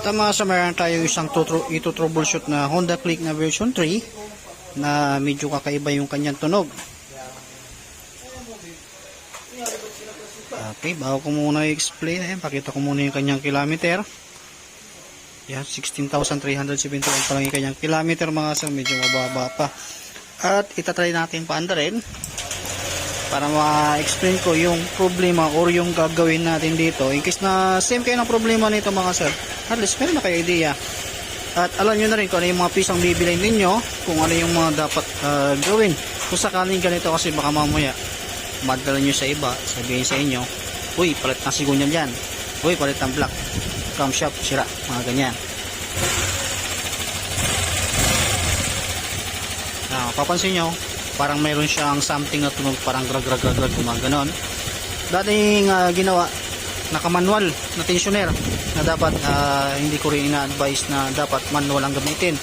Tama sa meron tayo isang ito troubleshoot na Honda Click na version 3 na medyo kakaiba yung kanyang tunog. Okay, bago ko muna i-explain, ayan, pakita ko muna yung kanyang kilometer. Yan, 16,371 pa lang yung kanyang kilometer mga sir, medyo mababa pa. At itatry natin paanda rin para ma-explain ko yung problema or yung gagawin natin dito. In case na same kayo ng problema nito mga sir, at least meron na kayo idea. At alam nyo na rin kung ano yung mga pisang bibilay ninyo, kung ano yung mga dapat ah, gawin. Kung sakaling ganito kasi baka mamaya, madala nyo sa iba, sabihin sa inyo, Uy, palit ng sigunyan dyan. Uy, palit ng black. Camshaft, sira. Mga ganyan. Ah, papansin nyo, parang mayroon siyang something na tunog, parang grag grag grag grag, mga ganon. Dating ah, ginawa, naka-manual na tensioner na dapat ah, hindi ko rin ina-advise na dapat manual ang gamitin.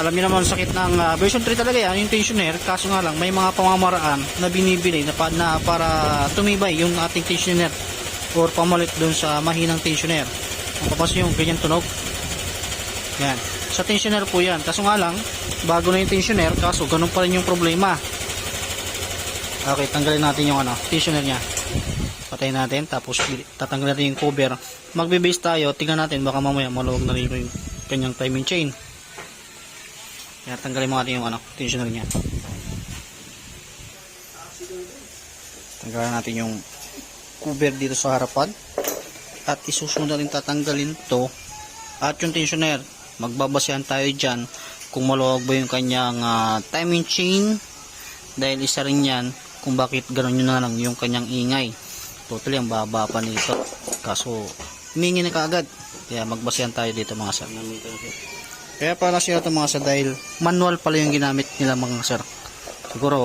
Alam niyo naman sakit ng ah, version 3 talaga yan, yung tensioner, kaso nga lang may mga pamamaraan na binibili na, pa, na para tumibay yung ating tensioner or pamalit doon sa mahinang tensioner. Ang papansin yung ganyan tunog. Yan. Sa tensioner po yan. Kaso nga lang, bago na yung tensioner, kaso ganun pa rin yung problema. Okay, tanggalin natin yung ano, tensioner niya. Patayin natin, tapos tatanggalin natin yung cover. Magbe-base tayo, tingnan natin, baka mamaya maluwag na rin yung kanyang timing chain. Kaya tanggalin mo natin yung ano, tensioner niya. Tanggalin natin yung cover dito sa harapan. At isusunod na rin tatanggalin to. At yung tensioner, magbabasehan tayo dyan kung maluwag ba yung kanyang ah, timing chain. Dahil isa rin yan kung bakit ganun yun na lang yung kanyang ingay. Totally ang baba pa nito. Kaso, humingi na kaagad. Kaya magbasehan tayo dito mga sir. Kaya pala siya ito mga sir dahil manual pala yung ginamit nila mga sir. Siguro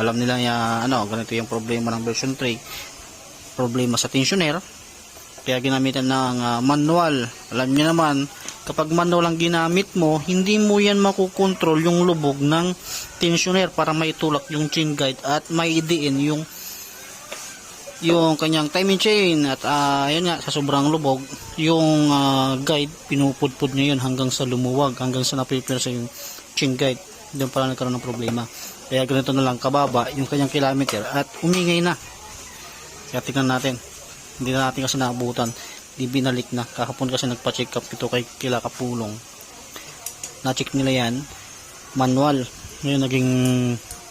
alam nila ya ano, ganito yung problema ng version 3. Problema sa tensioner. Kaya ginamitan ng ah, manual. Alam niyo naman, kapag manual ang ginamit mo, hindi mo yan makukontrol yung lubog ng tensioner para maitulak yung chain guide at maidiin yung yung kanyang timing chain at ah, yun nga sa sobrang lubog yung ah, guide pinupudpud niya yun hanggang sa lumuwag hanggang sa naprepare sa yung chain guide. Doon pala nagkaroon ng problema. Kaya ganito na lang kababa yung kanyang kilometer at umingay na. Kaya tingnan natin. Hindi na natin kasi naabutan. Di binalik na. Kahapon kasi nagpa-check up ito kay kila kapulong. Na-check nila yan. Manual. Ngayon naging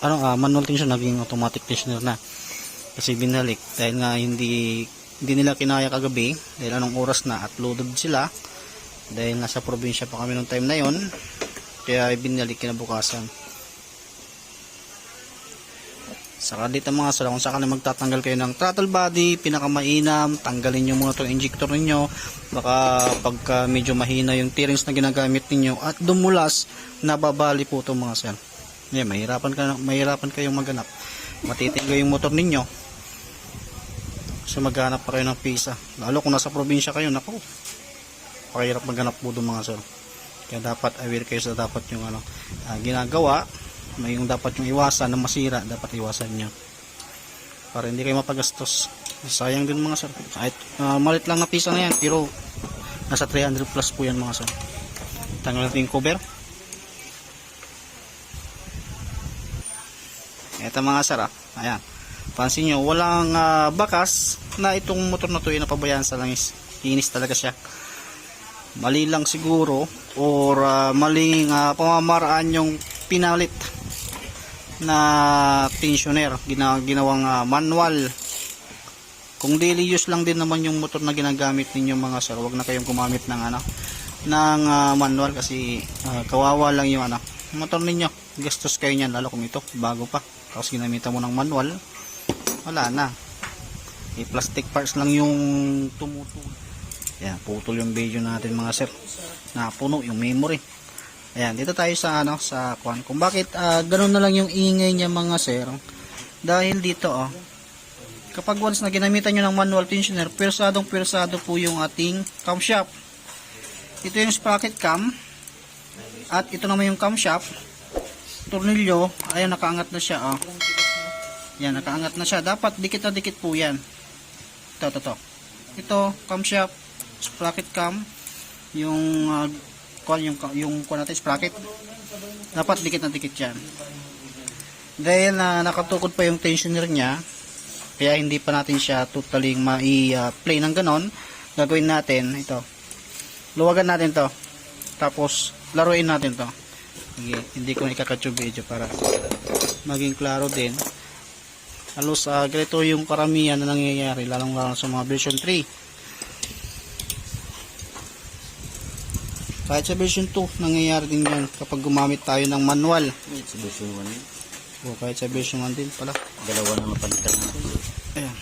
ano ah, manual tension naging automatic tensioner na kasi binalik dahil nga hindi hindi nila kinaya kagabi dahil anong oras na at loaded sila. Dahil nasa probinsya pa kami nung time na yon kaya binalik kinabukasan. Saka dito mga sala kung saka na magtatanggal kayo ng throttle body pinakamainam tanggalin nyo muna itong injector ninyo. Baka pagka medyo mahina yung T-rings na ginagamit ninyo at dumulas nababali po itong mga sir. Yeah, mahirapan, ka, mahirapan kayong maganap. Matitinggo yung motor ninyo so maghanap pa kayo ng pisa lalo kung nasa probinsya kayo nako pakahirap maghanap po doon mga sir. Kaya dapat aware kayo sa dapat yung ano ah, ginagawa. May yung dapat yung iwasan na masira dapat iwasan nyo para hindi kayo mapagastos. Sayang din mga sir. Kahit ah, malit lang na pisa na yan pero nasa 300 plus po yan mga sir. Tanggal natin yung cover. Ito mga sir ah. Ayan. Pansin nyo, walang ah, bakas na itong motor na to ay napabayaan sa langis. Linis talaga siya. Mali lang siguro or ah, maling ah, pamamaraan yung pinalit na tensioner. Gina, ginawang ah, manual. Kung daily use lang din naman yung motor na ginagamit ninyo mga sir, wag na kayong gumamit ng ano ng ah, manual kasi ah, kawawa lang yung ano motor ninyo. Gastos kayo niyan lalo kung ito bago pa. Tapos ginamitan mo ng manual, wala na. Eh, plastic parts lang yung tumutol. Ayan, putol yung video natin mga sir. Napuno yung memory. Ayan, dito tayo sa ano, sa kwan. Kung bakit ah, ganun na lang yung ingay niya mga sir. Dahil dito oh, kapag once na ginamitan nyo ng manual tensioner, persadong persado po yung ating camshaft. Ito yung sprocket cam. At ito naman yung camshaft tornilyo, ayan nakaangat na siya oh. Yan, nakaangat na siya. Dapat dikit na dikit po yan. Ito, ito, ito. Ito, camshaft, sprocket cam, yung uh, yung yung kwan natin sprocket. Dapat dikit na dikit 'yan. Dahil na nakatukod pa yung tensioner niya, kaya hindi pa natin siya totally mai-play ng ganon, gagawin natin ito. Luwagan natin to. Tapos laruin natin to. Sige, hindi ko ikakat yung video para maging klaro din. Halos uh, ganito yung karamihan na nangyayari lalong lalo sa mga version 3. Kahit sa version 2, nangyayari din yan kapag gumamit tayo ng manual. Sa version 1 yun. O kahit sa version 1 din pala. Dalawa na mapalitan natin. Ayan.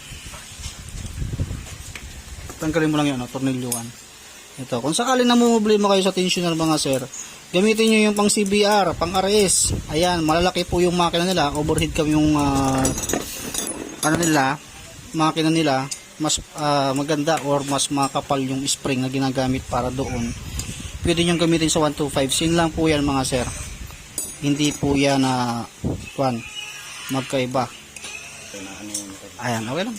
Tanggalin mo lang yun, no? tornilyoan. Ito, kung sakali namumblema kayo sa tensioner mga sir, gamitin nyo yung pang CBR, pang RS. Ayan, malalaki po yung makina nila, overhead kami yung ah, ano nila, makina nila, mas ah, maganda or mas makapal yung spring na ginagamit para doon. Pwede nyo gamitin sa 125. Sin lang po yan mga sir. Hindi po yan na uh, magkaiba. Ayan, okay lang.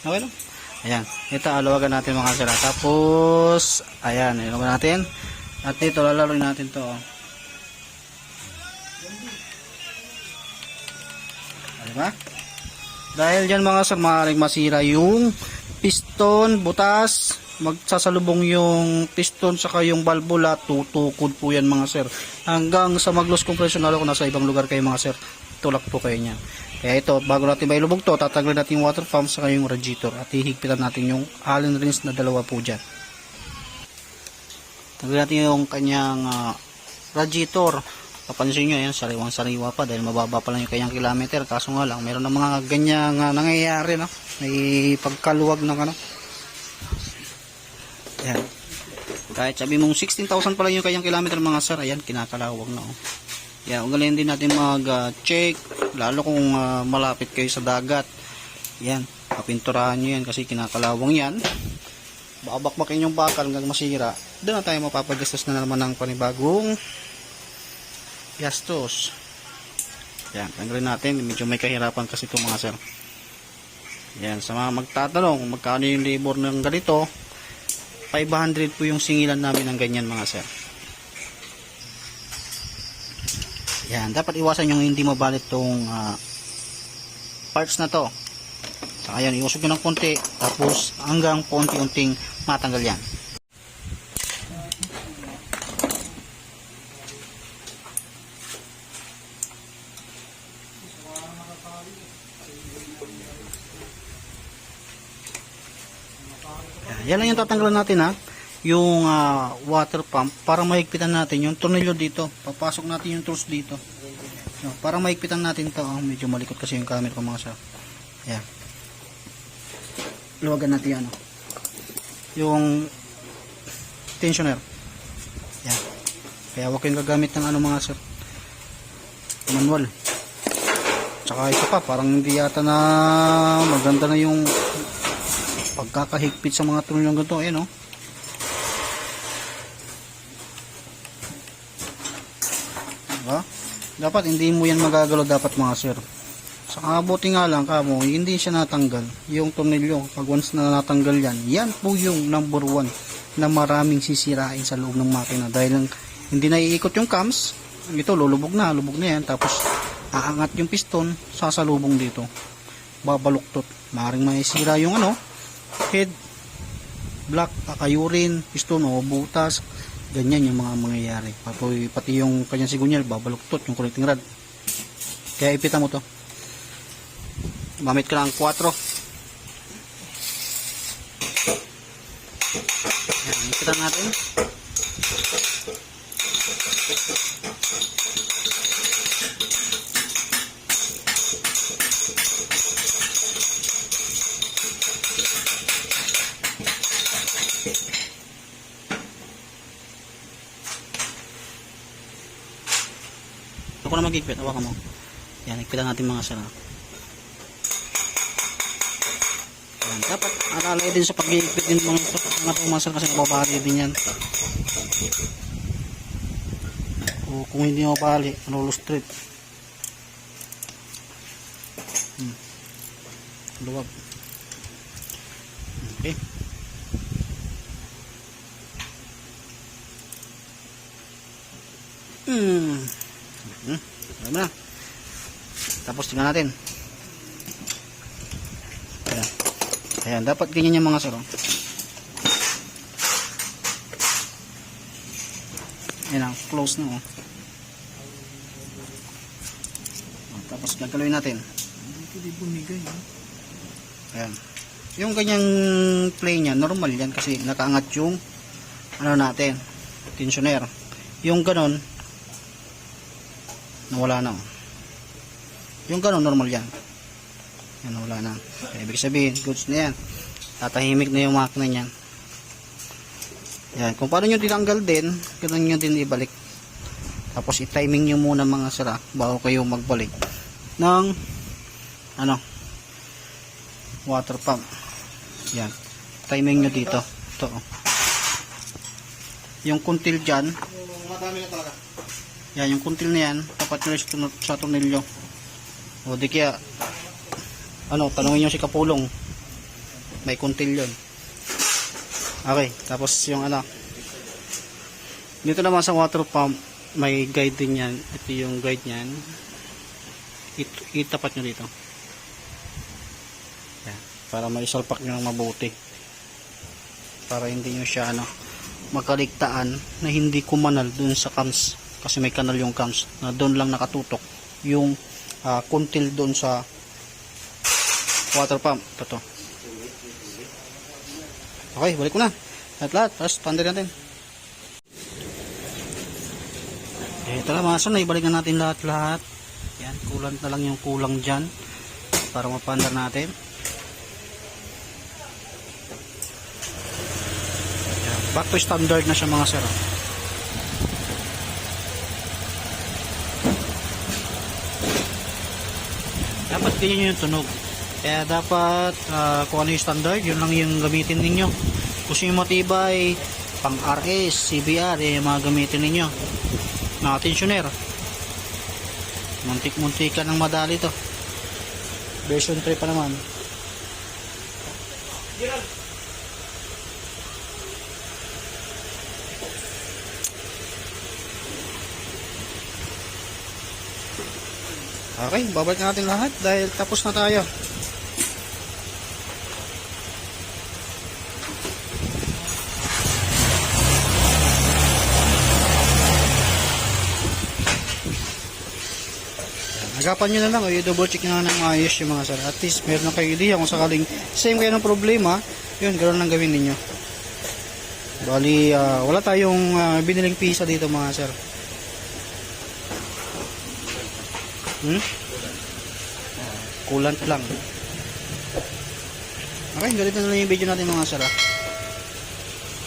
Okay lang. Ayan, ito alawagan natin mga sila. Tapos, ayan, ilawagan natin. At dito, lalaroin natin to. oh. Diba? Dahil dyan mga sir, maaaring masira yung piston, butas, magsasalubong yung piston saka yung valvula, tutukod po yan mga sir. Hanggang sa mag-loss compression, lalo kung nasa ibang lugar kayo mga sir, tulak po kayo niyan. Kaya ito, bago natin mailubog to, tatanggalin natin yung water pump saka yung radiator at hihigpitan natin yung allen rings na dalawa po dyan. Tanggalin natin yung kanyang ah, radiator. Papansin nyo, yan, sariwang sariwa pa dahil mababa pa lang yung kanyang kilometer. Kaso nga lang, meron ng mga ganyang ah, nangyayari, no? May pagkaluwag ng ano. Ayan. Kahit sabi mong 16,000 pa lang yung kanyang kilometer mga sir, ayan, kinakalawag na, oh. Yan, ugaliin din natin mag-check, lalo kung ah, malapit kayo sa dagat. Yan, papinturahan nyo yan kasi kinakalawang yan. Babakbakin yung bakal hanggang masira. Doon na tayo mapapagastos na naman ng panibagong gastos. Yan, tanggalin natin. Medyo may kahirapan kasi ito mga sir. Yan, sa mga magtatanong magkano yung labor ng ganito, 500 po yung singilan namin ng ganyan mga sir. Yan, dapat iwasan yung hindi mabalit tong ah, parts na to. Saka yan, iusog nyo ng konti, tapos hanggang konti-unting matanggal yan. Yan, lang yung tatanggalan natin ha. Yung ah, water pump para mahigpitan natin yung tornilyo dito. Papasok natin yung tools dito. No, para mahigpitan natin to. Oh, medyo malikot kasi yung camera ko mga sa. Yan. Luwagan natin ano. Yung tensioner. Yan. Kaya huwag kayong gagamit ng ano mga sir. Manual. Tsaka isa pa, parang hindi yata na maganda na yung pagkakahigpit sa mga tuloy ng ganito. Ayan oh. Diba? Dapat hindi mo yan magagalaw dapat mga sir. Sa buti nga lang kamo, hindi siya natanggal. Yung tornilyo, pag once na natanggal yan, yan po yung number one na maraming sisirain sa loob ng makina. Dahil lang, hindi na iikot yung cams, ito lulubog na, lubog na yan. Tapos aangat yung piston, sasalubong dito. Babaluktot. Maring maisira yung ano, head, block, kakayurin, piston o butas. Ganyan yung mga mangyayari. Pati, pati yung kanyang sigunyal, babaluktot yung connecting rod. Kaya ipita mo to. Gamit ka ng 4. Yan, ipita natin. Huwag ko na magigpit. Hawakan mo. Yan, ikpitan natin mga sara. Yan. Dapat alalay din sa pag-igpit din mga, mga pumasal kasi nababali din yan. O, kung hindi mabali, ano, nalulustrip. Hmm. Luwag. Okay. Hmm. Tapos tingnan natin. Ayan. Ayan, dapat ganyan yung mga sir. oh. Ayan close na oh. Oh, Tapos gagawin natin. Hindi bumigay. Ayan. Yung ganyang play niya, normal yan kasi nakaangat yung ano natin, tensioner. Yung ganon, nawala na. oh. Yung ganon, normal yan. Yan, nawala na. Kaya, ibig sabihin, goods na yan. Tatahimik na yung makina niyan. Yan, kung paano nyo tinanggal din, ganun nyo din ibalik. Tapos i-timing nyo muna mga sira bago kayo magbalik ng ano water pump. Yan. Timing nyo dito. Ito. oh. Yung kuntil dyan. Madami na talaga. Yan, yung kuntil na yan. Tapat nyo sa, tun- sa tornilyo. O di kaya, ano, tanungin nyo si Kapulong. May kuntil yun. Okay, tapos yung ano. Dito naman sa water pump, may guide din yan. Ito yung guide niyan. It, itapat nyo dito. Yan. Para maisalpak nyo ng mabuti. Para hindi nyo siya ano, makaligtaan na hindi kumanal dun sa cams. Kasi may kanal yung cams na doon lang nakatutok yung ah, kuntil doon sa water pump. Ito to. Okay, balik ko na. Lahat lahat. Tapos pander natin. Eh, lang mga son, ibalik na natin lahat-lahat. Yan, kulang na lang yung kulang dyan para mapandar natin. Yan, back to standard na siya mga sir. Dapat ganyan yung tunog. Kaya dapat ah, kung ano yung standard, yun lang yung gamitin ninyo. Kung yung matibay, pang RS, CBR, eh, mga gamitin ninyo. Mga tensioner. Muntik-muntikan ng madali to. Version 3 pa naman. Okay, babalik natin lahat dahil tapos na tayo. Agapan nyo na lang o i-double check na ng maayos yung mga sir. At least meron na kayo idea kung sakaling same kayo ng problema, yun, ganoon lang gawin ninyo. Bali, ah, wala tayong ah, biniling pisa dito mga sir. Hmm? Coolant lang. Okay, ganito na lang yung video natin mga sir. ah.